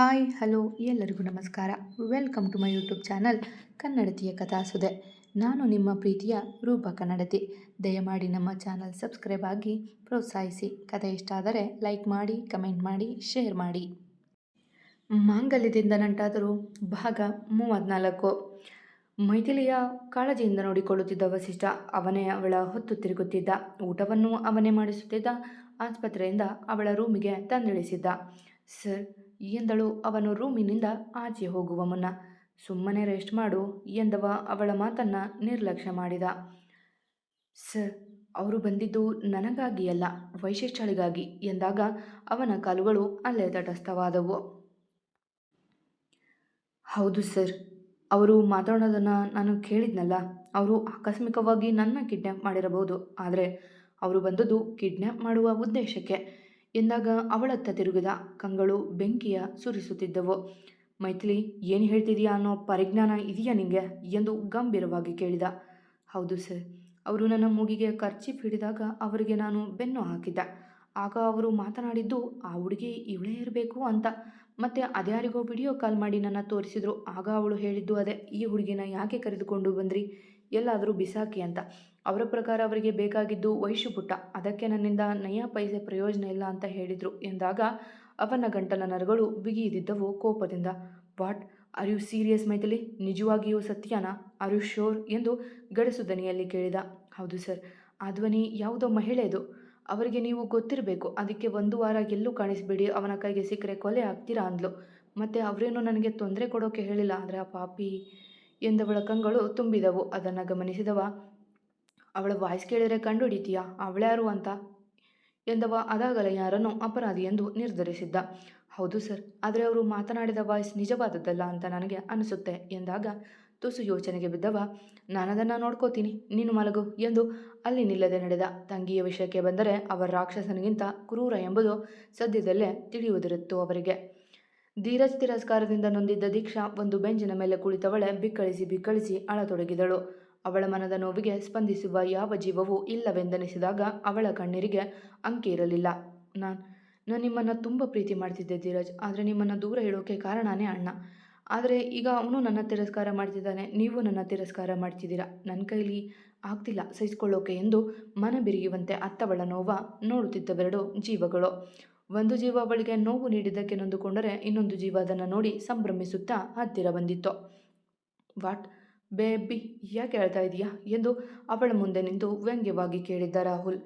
Hi, hello, ಎಲ್ಲರಿಗೂ ನಮಸ್ಕಾರ. Welcome to my YouTube channel ಕನ್ನಡತಿಯ ಕಥಾಸುದೆ. ನಾನು ನಿಮ್ಮ ಪ್ರೀತಿಯ ರೂಪ ಕನ್ನಡತಿ ದಯಮಾಡಿ ನಮ್ಮ ಚಾನಲ್ ಸಬ್ಸ್ಕ್ರೈಬ್ ಆಗಿ ಪ್ರೋತ್ಸಾಹಿಸಿ. ಕಥೆ ಇಷ್ಟ ಆದರೆ ಲೈಕ್ ಮಾಡಿ, ಕಮೆಂಟ್ ಮಾಡಿ, ಶೇರ್ ಮಾಡಿ. ಮಾಂಗಲ್ಯದಿಂದ ನಂಟಾದರೂ ಭಾಗ ಮೂವತ್ನಾಲ್ಕು. ಮೈಥಿಲಿಯ ಕಾಳಜಿಯಿಂದ ನೋಡಿಕೊಳ್ಳುತ್ತಿದ್ದ ವಸಿಷ್ಠ ಅವನೇ ಅವಳ ಹೊತ್ತು ತಿರುಗುತ್ತಿದ್ದ. ಊಟವನ್ನು ಅವನೇ ಮಾಡಿಸುತ್ತಿದ್ದ. ಆಸ್ಪತ್ರೆಯಿಂದ ಅವಳ ರೂಮಿಗೆ ತಂದಿಳಿಸಿದ್ದ. ಸರ್ ಎಂದಳು ಅವನು ರೂಮಿನಿಂದ ಆಚೆ ಹೋಗುವ ಮುನ್ನ ಸುಮ್ಮನೆ ರೆಸ್ಟ್ ಮಾಡು ಎಂದವ ಅವಳ ಮಾತನ್ನು ನಿರ್ಲಕ್ಷ್ಯ ಮಾಡಿದ. ಸರ್, ಅವರು ಬಂದಿದ್ದು ನನಗಾಗಿ ಅಲ್ಲ ವೈಶಿಷ್ಟ್ಯಳಿಗಾಗಿ ಎಂದಾಗ ಅವನ ಕಾಲುಗಳು ಅಲ್ಲೇ ತಟಸ್ಥವಾದವು. ಹೌದು ಸರ್, ಅವರು ಮಾತಾಡೋದನ್ನು ನಾನು ಕೇಳಿದ್ನಲ್ಲ, ಅವರು ಆಕಸ್ಮಿಕವಾಗಿ ನನ್ನ ಕಿಡ್ನ್ಯಾಪ್ ಮಾಡಿರಬಹುದು, ಆದರೆ ಅವರು ಬಂದದ್ದು ಕಿಡ್ನ್ಯಾಪ್ ಮಾಡುವ ಉದ್ದೇಶಕ್ಕೆ. ಎಂದಾಗ ಅವಳತ್ತ ತಿರುಗಿದ ಕಂಗಳು ಬೆಂಕಿಯ ಸುರಿಸುತ್ತಿದ್ದವು. ಮೈಥಿಲಿ, ಏನು ಹೇಳ್ತಿದೀಯಾ ಅನ್ನೋ ಪರಿಜ್ಞಾನ ಇದೆಯಾ ನಿಂಗೆ? ಎಂದು ಗಂಭೀರವಾಗಿ ಕೇಳಿದ. ಹೌದು ಸರ್. ಅವರು ನನ್ನ ಮೂಗಿಗೆ ಖರ್ಚಿ ಹಿಡಿದಾಗ ಅವರಿಗೆ ನಾನು ಬೆನ್ನು ಹಾಕಿದ್ದೆ. ಆಗ ಅವರು ಮಾತನಾಡಿದ್ದು, ಆ ಹುಡುಗಿ ಇವಳೇ ಇರಬೇಕು ಅಂತ. ಮತ್ತೆ ಅದ್ಯಾರಿಗೋ ವಿಡಿಯೋ ಕಾಲ್ ಮಾಡಿ ನನ್ನ ತೋರಿಸಿದ್ರು. ಆಗ ಅವಳು ಹೇಳಿದ್ದು ಅದೇ. ಈ ಹುಡುಗಿನ ಯಾಕೆ ಕರೆದುಕೊಂಡು ಬಂದ್ರಿ? ಎಲ್ಲಾದರೂ ಬಿಸಾಕಿ ಅಂತ. ಅವರ ಪ್ರಕಾರ ಅವರಿಗೆ ಬೇಕಾಗಿದ್ದು ಪುಟ್ಟ ಅದಕ್ಕೆ ನನ್ನಿಂದ ನಯ ಪೈಸೆ ಪ್ರಯೋಜನ ಇಲ್ಲ ಅಂತ ಹೇಳಿದರು. ಎಂದಾಗ ಅವನ ಗಂಟಲ ನರಗಳು ಬಿಗಿಯಿದ್ದವು ಕೋಪದಿಂದ. What? Are you serious Maithili? ನಿಜವಾಗಿಯೂ ಸತ್ಯನಾ? ಆರ್ ಯು ಶೋರ್ ಎಂದು ಗಡಸು ದನಿಯಲ್ಲಿ ಕೇಳಿದ. ಹೌದು ಸರ್. ಆ ಧ್ವನಿ ಯಾವುದೋ ಮಹಿಳೆದು. ಅವರಿಗೆ ನೀವು ಗೊತ್ತಿರಬೇಕು. ಅದಕ್ಕೆ ಒಂದು ವಾರ ಎಲ್ಲೂ ಕಾಣಿಸ್ಬೇಡಿ. ಅವನ ಕೈಗೆ ಸಿಕ್ಕರೆ ಕೊಲೆ ಆಗ್ತೀರಾ ಅಂದ್ಲು. ಮತ್ತು ಅವರೇನು ನನಗೆ ತೊಂದರೆ ಕೊಡೋಕೆ ಹೇಳಿಲ್ಲ. ಅಂದರೆ ಆ ಪಾಪಿ ಎಂದವಳ ಕಂಗಳು ತುಂಬಿದವು. ಅದನ್ನು ಗಮನಿಸಿದವ, ಅವಳ ವಾಯ್ಸ್ ಕೇಳಿದರೆ ಕಂಡು ಹಿಡಿತೀಯಾ ಅವಳ್ಯಾರು ಅಂತ? ಎಂದವ. ಅದಾಗಲೇ ಯಾರನ್ನು ಅಪರಾಧಿ ಎಂದು ನಿರ್ಧರಿಸಿದ್ದ. ಹೌದು ಸರ್, ಆದರೆ ಅವರು ಮಾತನಾಡಿದ ವಾಯ್ಸ್ ನಿಜವಾದದ್ದಲ್ಲ ಅಂತ ನನಗೆ ಅನಿಸುತ್ತೆ ಎಂದಾಗ ತುಸು ಯೋಚನೆಗೆ ಬಿದ್ದವ ನಾನದನ್ನು ನೋಡ್ಕೋತೀನಿ, ನೀನು ಮಲಗು ಎಂದು ಅಲ್ಲಿ ನಿಲ್ಲದೆ ನಡೆದ. ತಂಗಿಯ ವಿಷಯಕ್ಕೆ ಬಂದರೆ, ಅವರ ರಾಕ್ಷಸನಿಗಿಂತ ಕ್ರೂರ ಎಂಬುದು ಸದ್ಯದಲ್ಲೇ ತಿಳಿಯುವುದಿರುತ್ತು ಅವರಿಗೆ. ಧೀರಜ್ ತಿರಸ್ಕಾರದಿಂದ ನೊಂದಿದ್ದ ದೀಕ್ಷಾ ಒಂದು ಬೆಂಚಿನ ಮೇಲೆ ಕುಳಿತವಳೆ ಬಿಕ್ಕಳಿಸಿ ಬಿಕ್ಕಳಿಸಿ ಅಳತೊಡಗಿದಳು. ಅವಳ ಮನದ ನೋವಿಗೆ ಸ್ಪಂದಿಸುವ ಯಾವ ಜೀವವೂ ಇಲ್ಲವೆಂದೆನಿಸಿದಾಗ ಅವಳ ಕಣ್ಣೀರಿಗೆ ಅಂಕಿ ಇರಲಿಲ್ಲ. ನಾನು ನಾನು ನಿಮ್ಮನ್ನು ತುಂಬ ಪ್ರೀತಿ ಮಾಡ್ತಿದ್ದೆ ಧೀರಜ್. ಆದರೆ ನಿಮ್ಮನ್ನು ದೂರ ಇಡೋಕೆ ಕಾರಣನೇ ಅಣ್ಣ. ಆದರೆ ಈಗ ಅವನು ನನ್ನ ತಿರಸ್ಕಾರ ಮಾಡ್ತಿದ್ದಾನೆ, ನೀವು ನನ್ನ ತಿರಸ್ಕಾರ ಮಾಡ್ತಿದ್ದೀರಾ. ನನ್ನ ಕೈಲಿ ಆಗ್ತಿಲ್ಲ ಸಹಿಸ್ಕೊಳ್ಳೋಕೆ ಎಂದು ಮನ ಬಿರಿಯುವಂತೆ ಅತ್ತವಳ ನೋವ ನೋಡುತ್ತಿದ್ದವೆರಡು ಜೀವಗಳು. ಒಂದು ಜೀವ ಅವಳಿಗೆ ನೋವು ನೀಡಿದ್ದಕ್ಕೆ ನೊಂದುಕೊಂಡರೆ ಇನ್ನೊಂದು ಜೀವ ಅದನ್ನು ನೋಡಿ ಸಂಭ್ರಮಿಸುತ್ತಾ ಹತ್ತಿರ ಬಂದಿತ್ತು. ವಾಟ್? ಬೇಬಿ ಯಾಕೆ ಹೇಳ್ತಾ ಇದೀಯಾ? ಎಂದು ಅವಳ ಮುಂದೆ ನಿಂತು ವ್ಯಂಗ್ಯವಾಗಿ ಕೇಳಿದ್ದ ರಾಹುಲ್.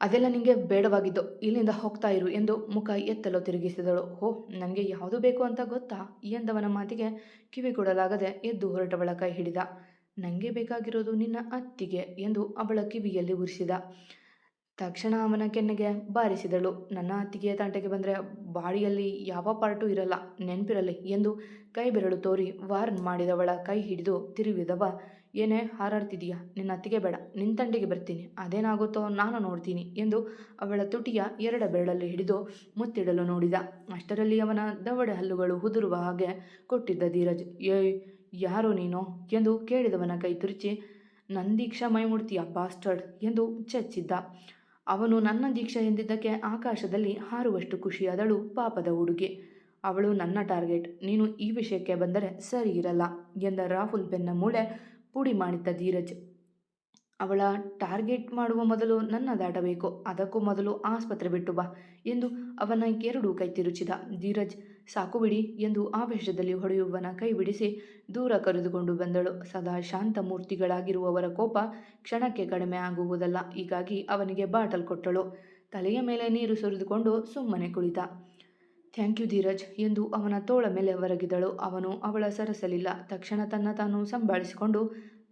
ಅದೆಲ್ಲ ನಿಮಗೆ ಬೇಡವಾಗಿದ್ದು, ಇಲ್ಲಿಂದ ಹೋಗ್ತಾ ಇರು ಎಂದು ಮುಖ ಎತ್ತಲು ತಿರುಗಿಸಿದಳು. ಹೋ ನನಗೆ ಯಾವುದು ಬೇಕು ಅಂತ ಗೊತ್ತಾ? ಎಂದವನ ಮಾತಿಗೆ ಕಿವಿ ಕೊಡಲಾಗದೆ ಎದ್ದು ಹೊರಟವಳ ಕೈ ಹಿಡಿದ. ನನಗೆ ಬೇಕಾಗಿರೋದು ನಿನ್ನ ಅತ್ತಿಗೆ ಎಂದು ಅವಳ ಕಿವಿಯಲ್ಲಿ ಉರಿಸಿದ. ತಕ್ಷಣ ಅವನ ಕೆನ್ನೆಗೆ ಬಾರಿಸಿದಳು. ನನ್ನ ಅತ್ತಿಗೆಯ ತಂಟೆಗೆ ಬಂದರೆ ಬಾಡಿಯಲ್ಲಿ ಯಾವ ಪಾರ್ಟು ಇರಲ್ಲ, ನೆನಪಿರಲಿ ಎಂದು ಕೈ ಬೆರಳು ತೋರಿ ವಾರ್ನ್ ಮಾಡಿದವಳ ಕೈ ಹಿಡಿದು ತಿರುವಿದವ. ಏನೇ ಹಾರಾಡ್ತಿದೀಯಾ, ನಿನ್ನ ಅತ್ತಿಗೆ ಬೇಡ ನಿನ್ನ ತಂಟೆಗೆ ಬರ್ತೀನಿ, ಅದೇನಾಗುತ್ತೋ ನಾನು ನೋಡ್ತೀನಿ ಎಂದು ಅವಳ ತುಟಿಯ ಎರಡ ಬೆರಳಲ್ಲಿ ಹಿಡಿದು ಮುತ್ತಿಡಲು ನೋಡಿದ. ಅಷ್ಟರಲ್ಲಿ ಅವನ ದವಡೆ ಹಲ್ಲುಗಳು ಉದುರುವ ಹಾಗೆ ಕೊಟ್ಟಿದ್ದ ಧೀರಜ್. ಏಯ್, ಯಾರು ನೀನು? ಎಂದು ಕೇಳಿದವನ ಕೈ ತುರಿಚಿ. ನಂದೀಕ್ಷಾ ಮೈಮೂರ್ತಿಯ ಬಾಸ್ಟರ್ಡ್ ಎಂದು ಚಚ್ಚಿದ್ದ. ಅವನು ನನ್ನ ದೀಕ್ಷೆ ಎಂದಿದ್ದಕ್ಕೆ ಆಕಾಶದಲ್ಲಿ ಹಾರುವಷ್ಟು ಖುಷಿಯಾದಳು ಪಾಪದ ಹುಡುಗಿ ಅವಳು ನನ್ನ ಟಾರ್ಗೆಟ್, ನೀನು ಈ ವಿಷಯಕ್ಕೆ ಬಂದರೆ ಸರಿ ಇರಲ್ಲ ಎಂದ ರಾಹುಲ್ ಬೆನ್ನ ಮೂಳೆ ಪುಡಿ ಮಾಡಿದ್ದ ಧೀರಜ್. ಅವಳ ಟಾರ್ಗೆಟ್ ಮಾಡುವ ಮೊದಲು ನನ್ನ ದಾಟಬೇಕು, ಅದಕ್ಕೂ ಮೊದಲು ಆಸ್ಪತ್ರೆ ಬಿಟ್ಟು ಬಾ ಎಂದು ಅವನ ಎರಡು ಕೈ ತಿರುಚಿದ ಧೀರಜ್. ಸಾಕು ಬಿಡಿ ಎಂದು ಆವೇಶದಲ್ಲಿ ಹೊಡೆಯುವನ ಕೈ ಬಿಡಿಸಿ ದೂರ ಕರೆದುಕೊಂಡು ಬಂದಳು. ಸದಾ ಶಾಂತ ಮೂರ್ತಿಗಳಾಗಿರುವವರ ಕೋಪ ಕ್ಷಣಕ್ಕೆ ಕಡಿಮೆ ಆಗುವುದಲ್ಲ. ಹೀಗಾಗಿ ಅವನಿಗೆ ಬಾಟಲ್ ಕೊಟ್ಟಳು. ತಲೆಯ ಮೇಲೆ ನೀರು ಸುರಿದುಕೊಂಡು ಸುಮ್ಮನೆ ಕುಳಿತ. ಥ್ಯಾಂಕ್ ಯು ಧೀರಜ್ ಎಂದು ಅವನ ತೋಳ ಮೇಲೆ ಹೊರಗಿದಳು ಅವನು ಅವಳ ಸರಸಲಿಲ್ಲ. ತಕ್ಷಣ ತನ್ನ ತಾನು ಸಂಭಾಳಿಸಿಕೊಂಡು,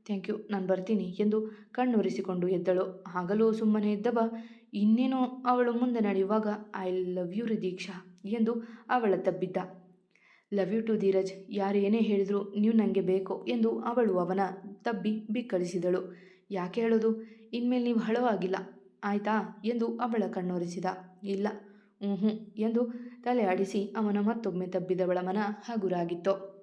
ಥ್ಯಾಂಕ್ ಯು, ನಾನು ಬರ್ತೀನಿ ಎಂದು ಕಣ್ಣುರಿಸಿಕೊಂಡು ಎದ್ದಳು. ಆಗಲೂ ಸುಮ್ಮನೆ ಇದ್ದವ, ಇನ್ನೇನು ಅವಳು ಮುಂದೆ ನಡೆಯುವಾಗ, ಐ ಲವ್ ಯು ದೀಕ್ಷಾ ಎಂದು ಅವಳ ತಬ್ಬಿದ್ದ. Love you too Dheeraj. ಯಾರು ಏನೇ ಹೇಳಿದ್ರು ನೀವು ನನಗೆ ಬೇಕು ಎಂದು ಅವಳು ಅವನ ತಬ್ಬಿ ಬಿಕ್ಕಳಿಸಿದಳು. ಯಾಕೆ ಹೇಳೋದು? ಇನ್ಮೇಲೆ ನೀವು ಹಳವಾಗಿಲ್ಲ ಆಯ್ತಾ? ಎಂದು ಅವಳ ಕಣ್ಣೊರೆಸಿದ. ಇಲ್ಲ. ಹ್ಞೂ ಎಂದು ತಲೆ ಆಡಿಸಿ ಅವನ ಮತ್ತೊಮ್ಮೆ ತಬ್ಬಿದವಳ ಮನ ಹಗುರಾಗಿತ್ತು.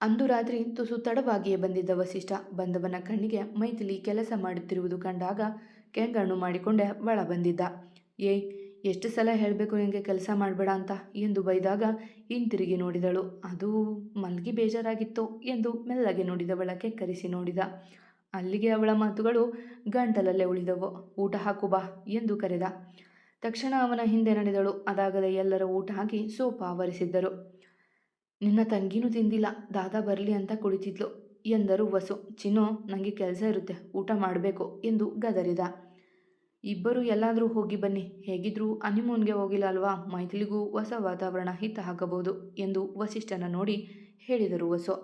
ಅಂದು ರಾತ್ರಿ ತುಸು ತಡವಾಗಿಯೇ ಬಂದಿದ್ದ ವಸಿಷ್ಠ ಬಂದವನ ಕಣ್ಣಿಗೆ ಮೈಥಿಲಿ ಕೆಲಸ ಮಾಡುತ್ತಿರುವುದು ಕಂಡಾಗ ಕೆಂಗಣ್ಣು ಮಾಡಿಕೊಂಡೆ ಒಳ ಬಂದಿದ್ದ. ಏಯ್ ಎಷ್ಟು ಸಲ ಹೇಳಬೇಕು ನಿನಗೆ ಕೆಲಸ ಮಾಡಬೇಡ ಅಂತ ಎಂದು ಬೈದಾಗ ಹಿಂತಿರುಗಿ ನೋಡಿದಳು. ಅದು ಮಲ್ಗಿ ಬೇಜಾರಾಗಿತ್ತು ಎಂದು ಮೆಲ್ಲಗೆ ನೋಡಿದವಳಕ್ಕೆ ಕರೆಸಿ ನೋಡಿದ. ಅಲ್ಲಿಗೆ ಅವಳ ಮಾತುಗಳು ಗಂಟಲಲ್ಲೇ ಉಳಿದವು. ಊಟ ಹಾಕು ಬಾ ಎಂದು ಕರೆದ. ತಕ್ಷಣ ಅವನ ಹಿಂದೆ ನಡೆದಳು. ಅದಾಗದೆ ಎಲ್ಲರ ಊಟ ಹಾಕಿ ಸೋಪ ಆವರಿಸಿದ್ದರು. ನಿನ್ನ ತಂಗಿನೂ ತಿಂದಿಲ್ಲ, ದಾದಾ ಬರಲಿ ಅಂತ ಕುಳಿತಿದ್ಲು ಎಂದರು ವಸು. ಚಿನ್ನು ನನಗೆ ಕೆಲಸ ಇರುತ್ತೆ, ಊಟ ಮಾಡಬೇಕು ಎಂದು ಗದರಿದ. ಇಬ್ಬರು ಎಲ್ಲಾದರೂ ಹೋಗಿ ಬನ್ನಿ. ಹೇಗಿದ್ರೂ ಹನಿಮೂನ್ಗೆ ಹೋಗಿಲ್ಲ ಅಲ್ವಾ ಮೈಥಿಲಿಗೂ ಹೊಸ ವಾತಾವರಣ ಹಿತ ಹಾಕಬಹುದು ಎಂದು ವಸಿಷ್ಠನ ನೋಡಿ ಹೇಳಿದರು ವಸು.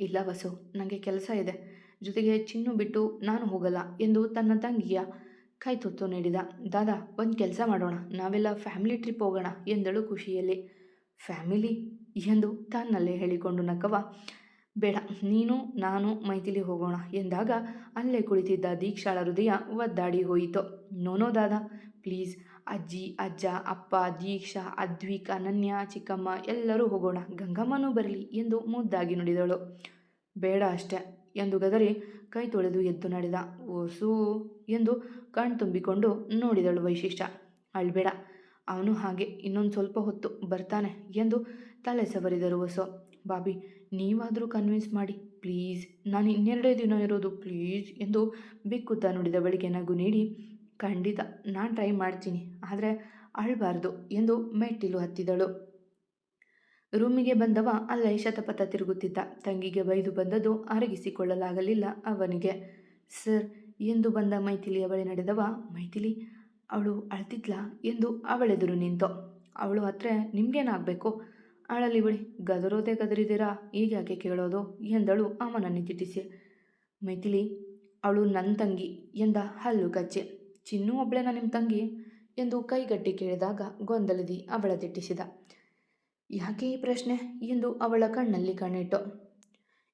ಇಲ್ಲ ವಸು ನನಗೆ ಕೆಲಸ ಇದೆ. ಜೊತೆಗೆ ಚಿನ್ನು ಬಿಟ್ಟು ನಾನು ಹೋಗಲ್ಲ ಎಂದು ತನ್ನ ತಂಗಿಯ ಕೈ ತುತ್ತು ನೀಡಿದ. ದಾದಾ, ಒಂದು ಕೆಲಸ ಮಾಡೋಣ. ನಾವೆಲ್ಲ ಫ್ಯಾಮಿಲಿ ಟ್ರಿಪ್ ಹೋಗೋಣ ಎಂದಳು ಖುಷಿಯಲ್ಲಿ. ಫ್ಯಾಮಿಲಿ? ಎಂದು ತನ್ನಲ್ಲೇ ಹೇಳಿಕೊಂಡು ನಕ್ಕವ. ಬೇಡ, ನೀನು, ನಾನು ಮೈಥಿಲಿ ಹೋಗೋಣ ಎಂದಾಗ ಅಲ್ಲೇ ಕುಳಿತಿದ್ದ ದೀಕ್ಷಾಳ ಹೃದಯ ಒದ್ದಾಡಿ ಹೋಯಿತು. ನೋನೋ ದಾದಾ, ಪ್ಲೀಸ್, ಅಜ್ಜಿ, ಅಜ್ಜ, ಅಪ್ಪ, ದೀಕ್ಷಾ, ಅದ್ವಿಕ್, ಅನನ್ಯ, ಚಿಕ್ಕಮ್ಮ, ಎಲ್ಲರೂ ಹೋಗೋಣ, ಗಂಗಮ್ಮನೂ ಬರಲಿ ಎಂದು ಮುದ್ದಾಗಿ ನುಡಿದಳು. ಬೇಡ ಅಷ್ಟೆ ಎಂದು ಗದರಿ ಕೈ ತೊಳೆದು ಎದ್ದು ನಡೆದ. ಓಸು ಎಂದು ಕಣ್ ತುಂಬಿಕೊಂಡು ನೋಡಿದಳು ವೈಶಿಷ್ಟ್ಯ. ಅಳ್ಬೇಡ ಅವನು ಹಾಗೆ ಇನ್ನೊಂದು ಸ್ವಲ್ಪ ಹೊತ್ತು ಬರ್ತಾನೆ ಎಂದು ತಲೆ ಸವರಿದರು ಹೊಸು ಬಾಬಿ ನೀವಾದರೂ ಕನ್ವಿನ್ಸ್ ಮಾಡಿ ಪ್ಲೀಸ್ ನಾನು ಇನ್ನೆರಡೇ ದಿನ ಇರೋದು ಪ್ಲೀಸ್ ಎಂದು ಬಿಕ್ಕುತ್ತಾ ನುಡಿದ ಬಳಿಕೆ ನಗು ನೀಡಿ, ಖಂಡಿತ ನಾನು ಟ್ರೈ ಮಾಡ್ತೀನಿ, ಆದರೆ ಅಳಬಾರ್ದು ಎಂದು ಮೆಟ್ಟಿಲು ಹತ್ತಿದಳು. ರೂಮಿಗೆ ಬಂದವ ಅಲ್ಲೇ ಶತಪಥ ತಿರುಗುತ್ತಿದ್ದ, ತಂಗಿಗೆ ಬೈದು ಬಂದದ್ದು ಅರಗಿಸಿಕೊಳ್ಳಲಾಗಲಿಲ್ಲ ಅವನಿಗೆ. ಸರ್, ಎಂದು ಬಂದ ಮೈಥಿಲಿಯ ಬಳಿ ನಡೆದವ, ಮೈಥಿಲಿ, ಅವಳು ಅಳ್ತಿದ್ಲಾ? ಎಂದು ಅವಳೆದುರು ನಿಂತು. ಅವಳು ಹತ್ರ ನಿಮ್ಗೇನಾಗಬೇಕು? ಅಳಲಿ ಬಿಡಿ, ಗದರೋದೇ ಗದರಿದ್ದೀರಾ? ಈಗ ಯಾಕೆ ಕೇಳೋದು? ಎಂದಳು ಅಮ್ಮನನ್ನು ತಿಟ್ಟಿಸಿ. ಮೈಥಿಲಿ, ಅವಳು ನನ್ನ ತಂಗಿ ಎಂದ ಹಲ್ಲು ಕಚ್ಚೆ. ಚಿನ್ನು ಒಬ್ಬಳೇನ ನಿಮ್ಮ ತಂಗಿ? ಎಂದು ಕೈಗಟ್ಟಿ ಕೇಳಿದಾಗ ಗೊಂದಲದಿ ಅವಳ ತಿಟ್ಟಿಸಿದ. ಯಾಕೆ ಈ ಪ್ರಶ್ನೆ? ಎಂದು ಅವಳ ಕಣ್ಣಲ್ಲಿ ಕಣ್ಣಿಟ್ಟು.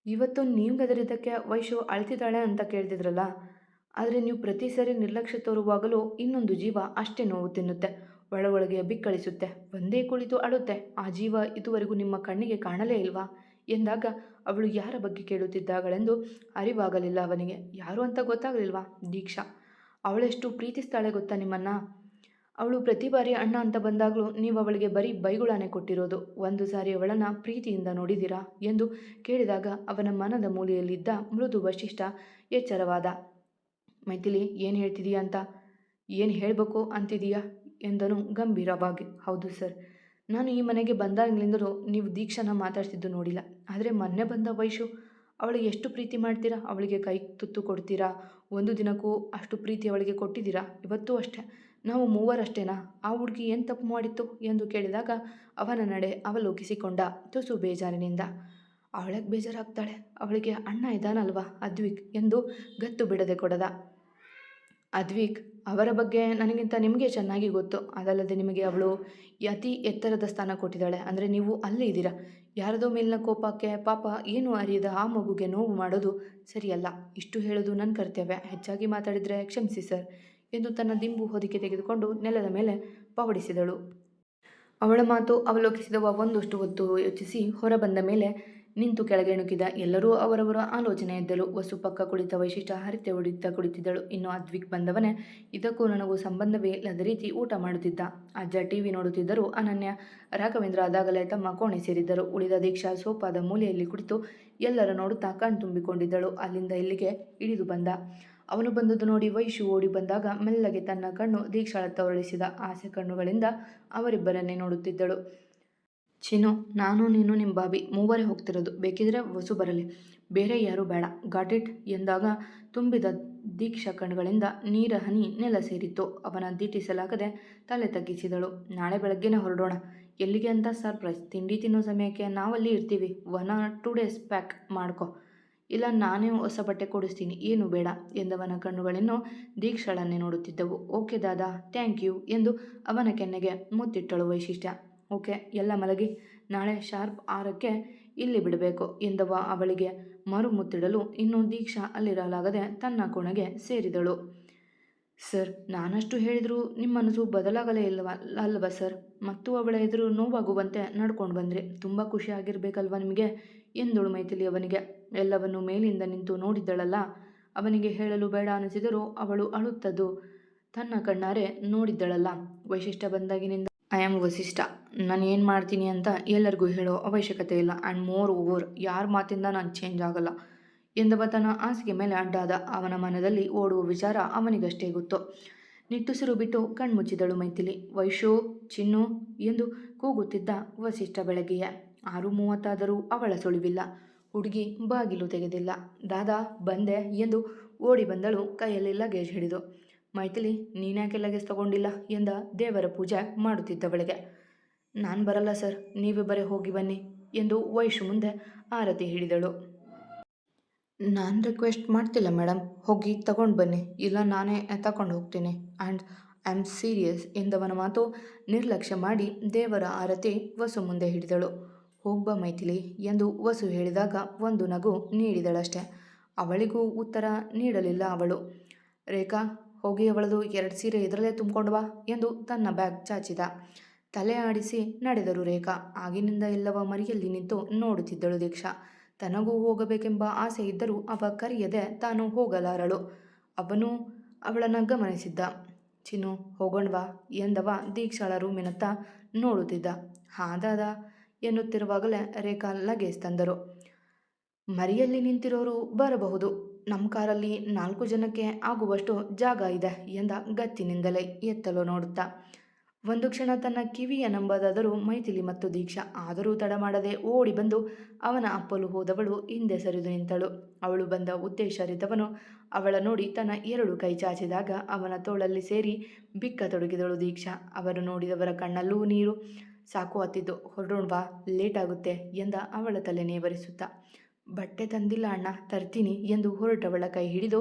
ಇವತ್ತು ನೀವು ಗದರಿದ್ದಕ್ಕೆ ವಯಸ್ಸು ಅಳ್ತಿದ್ದಾಳೆ ಅಂತ ಕೇಳ್ತಿದ್ರಲ್ಲ, ಆದರೆ ನೀವು ಪ್ರತಿ ಸರಿ ನಿರ್ಲಕ್ಷ್ಯ ತೋರುವಾಗಲೂ ಇನ್ನೊಂದು ಜೀವ ಅಷ್ಟೇ ನೋವು ತಿನ್ನುತ್ತೆ. ಒಳ ಒಳಗೆ ಬಿಕ್ಕಳಿಸುತ್ತೆ. ಒಂದೇ ಕುಳಿತು ಅಳುತ್ತೆ. ಆ ಜೀವ ಇದುವರೆಗೂ ನಿಮ್ಮ ಕಣ್ಣಿಗೆ ಕಾಣಲೇ ಇಲ್ವಾ? ಎಂದಾಗ ಅವಳು ಯಾರ ಬಗ್ಗೆ ಕೇಳುತ್ತಿದ್ದಾಗಳೆಂದು ಅರಿವಾಗಲಿಲ್ಲ ಅವನಿಗೆ. ಯಾರು ಅಂತ ಗೊತ್ತಾಗಲಿಲ್ವಾ? ದೀಕ್ಷಾ. ಅವಳೆಷ್ಟು ಪ್ರೀತಿಸ್ತಾಳೆ ಗೊತ್ತಾ ನಿಮ್ಮನ್ನ? ಅವಳು ಪ್ರತಿ ಬಾರಿ ಅಣ್ಣ ಅಂತ ಬಂದಾಗಲೂ ನೀವು ಅವಳಿಗೆ ಬರೀ ಬೈಗುಳಾನೆ ಕೊಟ್ಟಿರೋದು. ಒಂದು ಸಾರಿ ಅವಳನ್ನು ಪ್ರೀತಿಯಿಂದ ನೋಡಿದಿರಾ ಎಂದು ಕೇಳಿದಾಗ ಅವನ ಮನದ ಮೂಲೆಯಲ್ಲಿದ್ದ ಮೃದು ವಶಿಷ್ಠ ಎಚ್ಚರವಾದ, ಮೈಥಿಲಿ, ಏನು ಹೇಳ್ತಿದೀಯ ಅಂತ? ಏನು ಹೇಳಬೇಕು? ಅಂತಿದೀಯಾ? ಎಂದನು ಗಂಭೀರವಾಗಿ. ಹೌದು ಸರ್. ನಾನು ಈ ಮನೆಗೆ ಬಂದಾಗಲಿಂದಲೂ ನೀವು ದೀಕ್ಷಾನ ಮಾತಾಡ್ತಿದ್ದು ನೋಡಿಲ್ಲ. ಆದರೆ ಮೊನ್ನೆ ಬಂದ ವೈಶು, ಅವಳಿಗೆ ಎಷ್ಟು ಪ್ರೀತಿ ಮಾಡ್ತೀರಾ? ಅವಳಿಗೆ ಕೈ ತುತ್ತು ಕೊಡ್ತೀರಾ? ಒಂದು ದಿನಕ್ಕೂ ಅಷ್ಟು ಪ್ರೀತಿ ಅವಳಿಗೆ ಕೊಟ್ಟಿದ್ದೀರಾ? ಇವತ್ತೂ ಅಷ್ಟೇ. ನಾವು ಮೂವರಷ್ಟೇನಾ? ಆ ಹುಡುಗಿ ಏನು ತಪ್ಪು ಮಾಡಿತ್ತು? ಎಂದು ಕೇಳಿದಾಗ ಅವನ ನಡೆ ಅವಲೋಕಿಸಿಕೊಂಡ ತುಸು ಬೇಜಾರಿನಿಂದ. ಅವಳಿಗೆ ಬೇಜಾರಾಗ್ತಾಳೆ. ಅವಳಿಗೆ ಅಣ್ಣ ಇದ್ದಾನಲ್ವಾ ಅದ್ವಿಕ್? ಎಂದು ಗತ್ತು ಬಿಡದೆ ಕೊಡದ. ಅದ್ವಿಕ್, ಅವರ ಬಗ್ಗೆ ನನಗಿಂತ ನಿಮಗೆ ಚೆನ್ನಾಗಿ ಗೊತ್ತು. ಅದಲ್ಲದೆ ನಿಮಗೆ ಅವಳು ಅತಿ ಎತ್ತರದ ಸ್ಥಾನ ಕೊಟ್ಟಿದ್ದಾಳೆ. ಅಂದರೆ ನೀವು ಅಲ್ಲೇ ಇದ್ದೀರಾ? ಯಾರದೋ ಮೇಲಿನ ಕೋಪಕ್ಕೆ ಪಾಪ ಏನು ಅರಿಯದ ಆ ಮಗುಗೆ ನೋವು ಮಾಡೋದು ಸರಿಯಲ್ಲ. ಇಷ್ಟು ಹೇಳೋದು ನನ್ನ ಕರ್ತವ್ಯ. ಹೆಚ್ಚಾಗಿ ಮಾತಾಡಿದರೆ ಕ್ಷಮಿಸಿ ಸರ್ ಎಂದು ತನ್ನ ದಿಂಬು ಹೊದಿಕೆ ತೆಗೆದುಕೊಂಡು ನೆಲದ ಮೇಲೆ ಪಾವಡಿಸಿದಳು. ಅವಳ ಮಾತು ಅವಲೋಕಿಸಿದವ ಒಂದಷ್ಟು ಹೊತ್ತು ಯೋಚಿಸಿ ಹೊರಬಂದ ಮೇಲೆ ನಿಂತು ಕೆಳಗೆ ಣುಕಿದ ಎಲ್ಲರೂ ಅವರವರ ಆಲೋಚನೆ ಎದ್ದಲು ವಸು ಪಕ್ಕ ಕುಳಿತ ವೈಶಿಷ್ಟ್ಯ ಹರಿತೆ ಹೊಡೆಯುತ್ತಾ ಕುಳಿತಿದ್ದಳು. ಇನ್ನು ಅದ್ವಿಕ್ ಬಂದವನೇ, ಇದಕ್ಕೂ ನನಗೂ ಸಂಬಂಧವೇ ಇಲ್ಲದ ರೀತಿ ಊಟ ಮಾಡುತ್ತಿದ್ದ. ಅಜ್ಜ ಟಿವಿ ನೋಡುತ್ತಿದ್ದರು ಅನನ್ಯ ರಾಘವೇಂದ್ರ ಅದಾಗಲೇ ತಮ್ಮ ಕೋಣೆ ಸೇರಿದ್ದರು. ಉಳಿದ ದೀಕ್ಷಾ ಸೋಪಾದ ಮೂಲೆಯಲ್ಲಿ ಕುಳಿತು ಎಲ್ಲರ ನೋಡುತ್ತಾ ಕಣ್ತುಂಬಿಕೊಂಡಿದ್ದಳು ಅಲ್ಲಿಂದ ಇಲ್ಲಿಗೆ ಇಳಿದು ಬಂದ. ಅವನು ಬಂದದ್ದು ನೋಡಿ ವೈಶು ಓಡಿ ಬಂದಾಗ ಮೆಲ್ಲಗೆ ತನ್ನ ಕಣ್ಣು ದೀಕ್ಷಾಳತ್ತ ಹೊರಳಿಸಿದ. ಆಸೆ ಕಣ್ಣುಗಳಿಂದ ಅವರಿಬ್ಬರನ್ನೇ ನೋಡುತ್ತಿದ್ದಳು. ಚಿನ್ನು, ನಾನು, ನೀನು ನಿಮ್ಮ ಬಾಬಿ ಮೂವರೇ ಹೋಗ್ತಿರೋದು. ಬೇಕಿದ್ರೆ ವಸು ಬರಲಿ. ಬೇರೆ ಯಾರೂ ಬೇಡ. ಗಾಟ್ ಇಟ್ ಎಂದಾಗ ತುಂಬಿದ ದೀಕ್ಷಾ ಕಣ್ಗಳಿಂದ ನೀರ, ಹನಿ, ನೆಲ ಸೇರಿತ್ತು. ಅವನ ದಿಟ್ಟಿಸಲಾಗದೆ ತಲೆ ತಗ್ಗಿಸಿದಳು. ನಾಳೆ ಬೆಳಗ್ಗೆನೇ ಹೊರಡೋಣ. ಎಲ್ಲಿಗೆ ಅಂತ ಸರ್ಪ್ರೈಸ್. ತಿಂಡಿ ತಿನ್ನೋ ಸಮಯಕ್ಕೆ ನಾವಲ್ಲಿ ಇರ್ತೀವಿ. One or two days pack ಮಾಡ್ಕೊ. ಇಲ್ಲ, ನಾನೇ ಹೊಸ ಬಟ್ಟೆ ಕೊಡಿಸ್ತೀನಿ. ಏನು ಬೇಡ ಎಂದವನ ಕಣ್ಣುಗಳನ್ನು ದೀಕ್ಷಳನ್ನೇ ನೋಡುತ್ತಿದ್ದವು. ಓಕೆ, ದಾದಾ. ಥ್ಯಾಂಕ್ ಯು ಎಂದು ಅವನ ಕೆನ್ನೆಗೆ ಮುತ್ತಿಟ್ಟಳು ವೈಶಿಷ್ಟ್ಯ. ಓಕೆ, ಎಲ್ಲ ಮಲಗಿ. ನಾಳೆ ಶಾರ್ಪ್ ಆರಕ್ಕೆ ಇಲ್ಲಿ ಬಿಡಬೇಕು ಎಂದವ ಅವಳಿಗೆ. ಮರು ಮುತ್ತಿಡಲು ಇನ್ನು ದೀಕ್ಷಾ ಅಲ್ಲಿರಲಾಗದೆ ತನ್ನ ಕೋಣೆಗೆ ಸೇರಿದಳು. ಸರ್, ನಾನಷ್ಟು ಹೇಳಿದರೂ ನಿಮ್ಮ ಮನಸ್ಸು ಬದಲಾಗಲೇ ಇಲ್ಲವ, ಅಲ್ವ ಸರ್? ಮತ್ತು ಅವಳ ಎದುರು ನೋವಾಗುವಂತೆ ನಡ್ಕೊಂಡು ಬಂದರೆ. ತುಂಬ ಖುಷಿಯಾಗಿರ್ಬೇಕಲ್ವ ನಿಮಗೆ? ಎಂದಳು ಮೈಥಿಲಿ ಅವನಿಗೆ. ಎಲ್ಲವನ್ನು ಮೇಲಿಂದ ನಿಂತು ನೋಡಿದ್ದಳಲ್ಲ. ಅವನಿಗೆ ಹೇಳಲು ಬೇಡ ಅನಿಸಿದರೂ ಅವಳು ಅಳುತ್ತದ್ದು. ತನ್ನ ಕಣ್ಣಾರೆ ನೋಡಿದ್ದಳಲ್ಲ. ವೈಶಿಷ್ಟ್ಯ ಬಂದಾಗಿನಿಂದ ಐ ಆಮ್ ವಸಿಷ್ಠ. ನಾನು ಏನು ಮಾಡ್ತೀನಿ ಅಂತ ಎಲ್ಲರಿಗೂ ಹೇಳೋ ಅವಶ್ಯಕತೆ ಇಲ್ಲ. ಆ್ಯಂಡ್ ಮೋರ್ ಓವರ್ ಯಾರ ಮಾತಿಂದ ನಾನು ಚೇಂಜ್ ಆಗಲ್ಲ. ಎಂದವ ತನ್ನ ಹಾಸಿಗೆ ಮೇಲೆ ಅಡ್ಡಾದ ಅವನ ಮನದಲ್ಲಿ ಓಡುವ ವಿಚಾರ ಅವನಿಗಷ್ಟೇ ಗೊತ್ತು. ನಿಟ್ಟುಸಿರು ಬಿಟ್ಟು ಕಣ್ಮುಚ್ಚಿದಳು ಮೈಥಿಲಿ. ವೈಶು, ಚಿನ್ನು ಎಂದು ಕೂಗುತ್ತಿದ್ದ ವಸಿಷ್ಠ ಬೆಳಗ್ಗೆಯ ಆರು ಮೂವತ್ತಾದರೂ ಅವಳ ಸುಳಿವಿಲ್ಲ. ಹುಡುಗಿ ಬಾಗಿಲು ತೆಗೆದಿಲ್ಲ. ದಾದಾ, ಬಂದೆ ಎಂದು ಓಡಿ ಬಂದಳು ಕೈಯಲ್ಲಿ ಲಗೇಜ್ ಹಿಡಿದು. ಮೈಥಿಲಿ, ನೀನ್ಯಾಕೆ ಲಗೇಜ್ ತಗೊಂಡಿಲ್ಲ? ಎಂದ ದೇವರ ಪೂಜೆ ಮಾಡುತ್ತಿದ್ದವಳಿಗೆ. ನಾನು ಬರಲ್ಲ ಸರ್ ನೀವಿಬ್ಬರೇ ಹೋಗಿ ಬನ್ನಿ ಎಂದು ವೈಶು ಮುಂದೆ ಆರತಿ ಹಿಡಿದಳು ನಾನು ರಿಕ್ವೆಸ್ಟ್ ಮಾಡ್ತಿಲ್ಲ ಮೇಡಮ್ ಹೋಗಿ ತಗೊಂಡು ಬನ್ನಿ, ಇಲ್ಲ ನಾನೇ ತಗೊಂಡು ಹೋಗ್ತೀನಿ. ಆ್ಯಂಡ್ ಐ ಆಮ್ ಸೀರಿಯಸ್ ಎಂದವನ ಮಾತು ನಿರ್ಲಕ್ಷ್ಯ ಮಾಡಿ ದೇವರ ಆರತಿ ವಸು ಮುಂದೆ ಹಿಡಿದಳು. ಹೋಗ್ಬ ಮೈಥಿಲಿ ಎಂದು ವಸು ಹೇಳಿದಾಗ ಒಂದು ನಗು ನೀಡಿದಳಷ್ಟೆ. ಅವಳಿಗೂ ಉತ್ತರ ನೀಡಲಿಲ್ಲ ಅವಳು. ರೇಖಾ, ಹೋಗಿ ಅವಳದು ಎರಡು ಸೀರೆ ಇದರಲ್ಲೇ ತುಂಬಿಕೊಂಡು ಬಾ ಎಂದು ತನ್ನ ಬ್ಯಾಗ್ ಚಾಚಿದ. ತಲೆ ಆಡಿಸಿ ನಡೆದರು ರೇಖಾ. ಆಗಿನಿಂದ ಎಲ್ಲವ ಮರಿಯಲ್ಲಿ ನಿಂತು ನೋಡುತ್ತಿದ್ದಳು ದೀಕ್ಷಾ. ತನಗೂ ಹೋಗಬೇಕೆಂಬ ಆಸೆ ಇದ್ದರೂ ಅವ ಕರೆಯದೆ ತಾನು ಹೋಗಲಾರಳು. ಅವನು ಅವಳನ್ನು ಗಮನಿಸಿದ್ದ. ಚಿನ್ನು, ಹೋಗೋಣವಾ ಎಂದವ ದೀಕ್ಷಾಳ ರೂಮಿನತ್ತ ನೋಡುತ್ತಿದ್ದ. ಹಾದಾದ ಎನ್ನುತ್ತಿರುವಾಗಲೇ ರೇಖಾ ಲಗೇಜ್ ತಂದರು. ಮರಿಯಲ್ಲಿ ನಿಂತಿರೋರು ಬರಬಹುದು. ನಮ್ಮ ಕಾರಲ್ಲಿ ನಾಲ್ಕು ಜನಕ್ಕೆ ಆಗುವಷ್ಟು ಜಾಗ ಇದೆ ಎಂದ ಗತ್ತಿನಿಂದಲೇ ಎತ್ತಲು ನೋಡುತ್ತಾ. ಒಂದು ಕ್ಷಣ ತನ್ನ ಕಿವಿಯ ನಂಬದಾದರೂ ಮೈಥಿಲಿ ಮತ್ತು ದೀಕ್ಷಾ ಆದರೂ ತಡ ಮಾಡದೆ ಓಡಿ ಬಂದು ಅವನ ಅಪ್ಪಲು ಹೋದವಳು ಹಿಂದೆ ಸರಿದು ನಿಂತಳು. ಅವಳು ಬಂದ ಉದ್ದೇಶ ಅವಳ ನೋಡಿ ತನ್ನ ಎರಡು ಕೈ ಚಾಚಿದಾಗ ಅವನ ತೋಳಲ್ಲಿ ಸೇರಿ ಬಿಕ್ಕ ತೊಡಗಿದಳು ದೀಕ್ಷಾ. ಅವರು ನೋಡಿದವರ ಕಣ್ಣಲ್ಲೂ ನೀರು ಸಾಕು ಹತ್ತಿದ್ದು ಹೊರಡೋಣವಾ ಲೇಟ್ ಆಗುತ್ತೆ ಎಂದ ಅವಳ ತಲೆ ನೇವರಿಸುತ್ತಾ. ಬಟ್ಟೆ ತಂದಿಲ್ಲ ಅಣ್ಣ, ತರ್ತೀನಿ ಎಂದು ಹೊರಟವಳ ಕೈ ಹಿಡಿದು,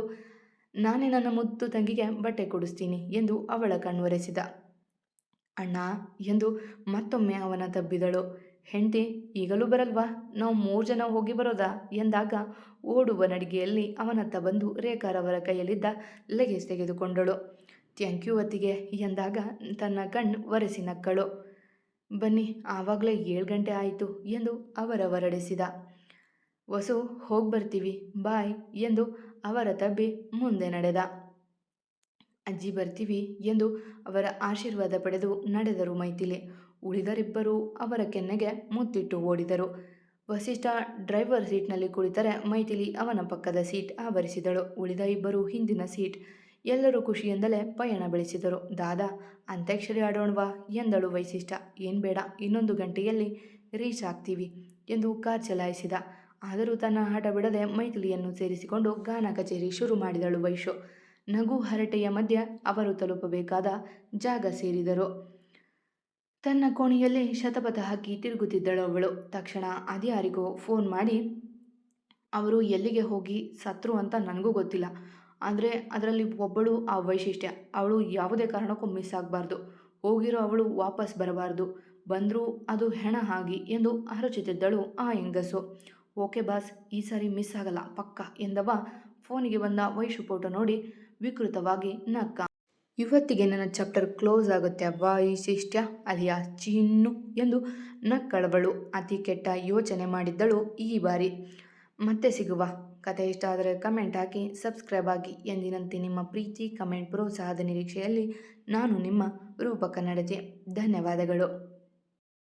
ನಾನೇ ನನ್ನ ಮುತ್ತು ತಂಗಿಗೆ ಬಟ್ಟೆ ಕೊಡಿಸ್ತೀನಿ ಎಂದು ಅವಳ ಕಣ್ವರೆಸಿದ ಅಣ್ಣ ಎಂದು ಮತ್ತೊಮ್ಮೆ ಅವನ ತಬ್ಬಿದಳು. ಹೆಂಡತಿ, ಈಗಲೂ ಬರಲ್ವಾ? ನಾವು ಮೂರು ಜನ ಹೋಗಿ ಬರೋದಾ? ಎಂದಾಗ ಓಡುವ ನಡಿಗೆಯಲ್ಲಿ ಅವನತ್ತ ಬಂದು ರೇಖಾರವರ ಕೈಯಲ್ಲಿದ್ದ ಲಗೇಜ್ ತೆಗೆದುಕೊಂಡಳು. ಥ್ಯಾಂಕ್ ಯು ಅತ್ತಿಗೆ, ಎಂದಾಗ ತನ್ನ ಕಣ್ಣು ಒರೆಸಿ ನಕ್ಕಳು. ಬನ್ನಿ, ಆವಾಗಲೇ ಏಳು ಗಂಟೆ ಆಯಿತು, ಎಂದು ಅವರ ಹೊರಡಿಸಿದ. ವಸು, ಹೋಗಿ ಬರ್ತೀವಿ, ಬಾಯ್, ಎಂದು ಅವರ ತಬ್ಬಿ ಮುಂದೆ ನಡೆದ. ಅಜ್ಜಿ ಬರ್ತೀವಿ ಎಂದು ಅವರ ಆಶೀರ್ವಾದ ಪಡೆದು ನಡೆದರು ಮೈಥಿಲಿ. ಉಳಿದರಿಬ್ಬರು ಅವರ ಕೆನ್ನೆಗೆ ಮುತ್ತಿಟ್ಟು ಓಡಿದರು. ವಸಿಷ್ಠ ಡ್ರೈವರ್ ಸೀಟ್ನಲ್ಲಿ ಕುಳಿತರೆ ಮೈಥಿಲಿ ಅವನ ಪಕ್ಕದ ಸೀಟ್ ಆವರಿಸಿದಳು. ಉಳಿದ ಇಬ್ಬರು ಹಿಂದಿನ ಸೀಟ್. ಎಲ್ಲರೂ ಖುಷಿಯಿಂದಲೇ ಪಯಣ ಬೆಳೆಸಿದರು. ದಾದಾ, ಅಂತ್ಯಾಕ್ಷರಿ ಆಡೋಣವಾ? ಎಂದಳು ವೈಶಿಷ್ಠ ಏನು ಬೇಡ, ಇನ್ನೊಂದು ಗಂಟೆಯಲ್ಲಿ ರೀಚ್ ಆಗ್ತೀವಿ, ಎಂದು ಕಾರ್ ಚಲಾಯಿಸಿದ. ಆದರೂ ತನ್ನ ಹಠ ಬಿಡದೆ ಮೈಥಿಲಿಯನ್ನು ಸೇರಿಸಿಕೊಂಡು ಗಾನ ಕಚೇರಿ ಶುರು ಮಾಡಿದಳು ವೈಶು ನಗು ಹರಟೆಯ ಮಧ್ಯ ಅವರು ತಲುಪಬೇಕಾದ ಜಾಗ ಸೇರಿದರು. ತನ್ನ ಕೋಣೆಯಲ್ಲಿ ಶತಪಥ ಹಾಕಿ ತಿರುಗುತ್ತಿದ್ದಳು ಅವಳು. ತಕ್ಷಣ ಅದ್ಯಾರಿಗೋ ಫೋನ್ ಮಾಡಿ, ಅವರು ಎಲ್ಲಿಗೆ ಹೋಗಿ, ಸತ್ರು ಅಂತ ನನಗೂ ಗೊತ್ತಿಲ್ಲ. ಆದರೆ ಅದರಲ್ಲಿ ಒಬ್ಬಳು ಆ ವೈಶಿಷ್ಟ್ಯ. ಅವಳು ಯಾವುದೇ ಕಾರಣಕ್ಕೂ ಮಿಸ್ ಆಗಬಾರ್ದು. ಹೋಗಿರೋ ಅವಳು ವಾಪಸ್ ಬರಬಾರ್ದು. ಬಂದರೂ ಅದು ಹೆಣ ಆಗಿ ಎಂದು ಅರಚುತ್ತಿದ್ದಳು ಆ ಹೆಂಗಸು. ಓಕೆ ಬಾಸ್, ಈ ಸಾರಿ ಮಿಸ್ ಆಗಲ್ಲ, ಪಕ್ಕ ಎಂದವ. ಫೋನಿಗೆ ಬಂದ ವೈಶು ಫೋಟೋ ನೋಡಿ ವಿಕೃತವಾಗಿ ನಕ್ಕ. ಇವತ್ತಿಗೆ ನನ್ನ ಚಾಪ್ಟರ್ ಕ್ಲೋಸ್ ಆಗುತ್ತೆ ವೈಶಿಷ್ಟ್ಯ ಅಲಿಯಾ, ಚಿನ್ನು ಎಂದು ನಕ್ಕಳವಳು ಅತಿ ಕೆಟ್ಟ ಯೋಚನೆ ಮಾಡಿದ್ದಳು ಈ ಬಾರಿ. ಮತ್ತೆ ಸಿಗುವ. ಕತೆ ಇಷ್ಟ ಆದರೆ ಕಮೆಂಟ್ ಹಾಕಿ, ಸಬ್ಸ್ಕ್ರೈಬ್ ಆಗಿ ಎಂದಿನಂತೆ ನಿಮ್ಮ ಪ್ರೀತಿ, ಕಮೆಂಟ್, ಪ್ರೋತ್ಸಾಹದ ನಿರೀಕ್ಷೆಯಲ್ಲಿ ನಾನು ನಿಮ್ಮ ರೂಪಕ ನಡತೆ. ಧನ್ಯವಾದಗಳು.